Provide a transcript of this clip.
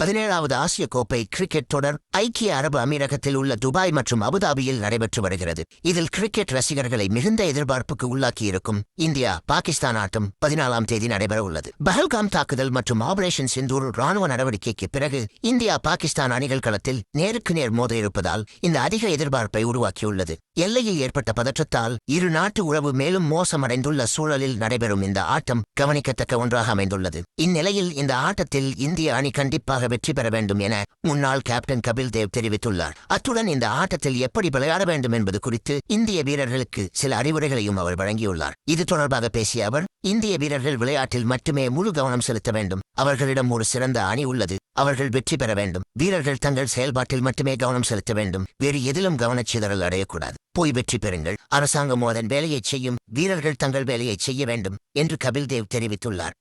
பதினேழாவது ஆசிய கோப்பை கிரிக்கெட் தொடர் ஐக்கிய அரபு அமீரகத்தில் உள்ள துபாய் மற்றும் அபுதாபியில் நடைபெற்று வருகிறது. இதில் கிரிக்கெட் ரசிகர்களை மிகுந்த எதிர்பார்ப்புக்கு உள்ளாக்கியிருக்கும் இந்தியா பாகிஸ்தான் ஆட்டம் பதினாலாம் தேதி நடைபெற உள்ளது. பஹல்காம் தாக்குதல் மற்றும் ஆபரேஷன் சிந்தூர் ராணுவ நடவடிக்கைக்கு பிறகு இந்தியா பாகிஸ்தான் அணிகள் களத்தில் நேருக்கு நேர் மோத இருப்பதால் இந்த அதிக எதிர்பார்ப்பை உருவாக்கியுள்ளது. எல்லையில் ஏற்பட்ட பதற்றத்தால் இரு நாட்டு உறவு மேலும் மோசமடைந்துள்ள சூழலில் நடைபெறும் இந்த ஆட்டம் கவனிக்கத்தக்க ஒன்றாக அமைந்துள்ளது. இந்நிலையில் இந்த ஆட்டத்தில் இந்திய அணி கண்டிப்பாக வெற்றி பெற வேண்டும் என முன்னாள் கேப்டன் கபில் தேவ் தெரிவித்துள்ளார். அத்துடன் இந்த ஆட்டத்தில் எப்படி விளையாட வேண்டும் என்பது குறித்து இந்திய வீரர்களுக்கு சில அறிவுரைகளையும் அவர் வழங்கியுள்ளார். இது தொடர்பாக பேசிய அவர் இந்திய வீரர்கள் விளையாட்டில் மட்டுமே முழு கவனம் செலுத்த வேண்டும். அவர்களிடம் ஒரு சிறந்த அணி உள்ளது. அவர்கள் வெற்றி பெற வேண்டும். வீரர்கள் தங்கள் செயல்பாட்டில் மட்டுமே கவனம் செலுத்த வேண்டும். வேறு எதிலும் கவனச்சிதறல் அடையக்கூடாது. போய் வெற்றி பெறுங்கள். அரசாங்கம் அதன் வேலையை செய்யும். வீரர்கள் தங்கள் வேலையை செய்ய வேண்டும். என்று கபில் தேவ் தெரிவித்துள்ளார்.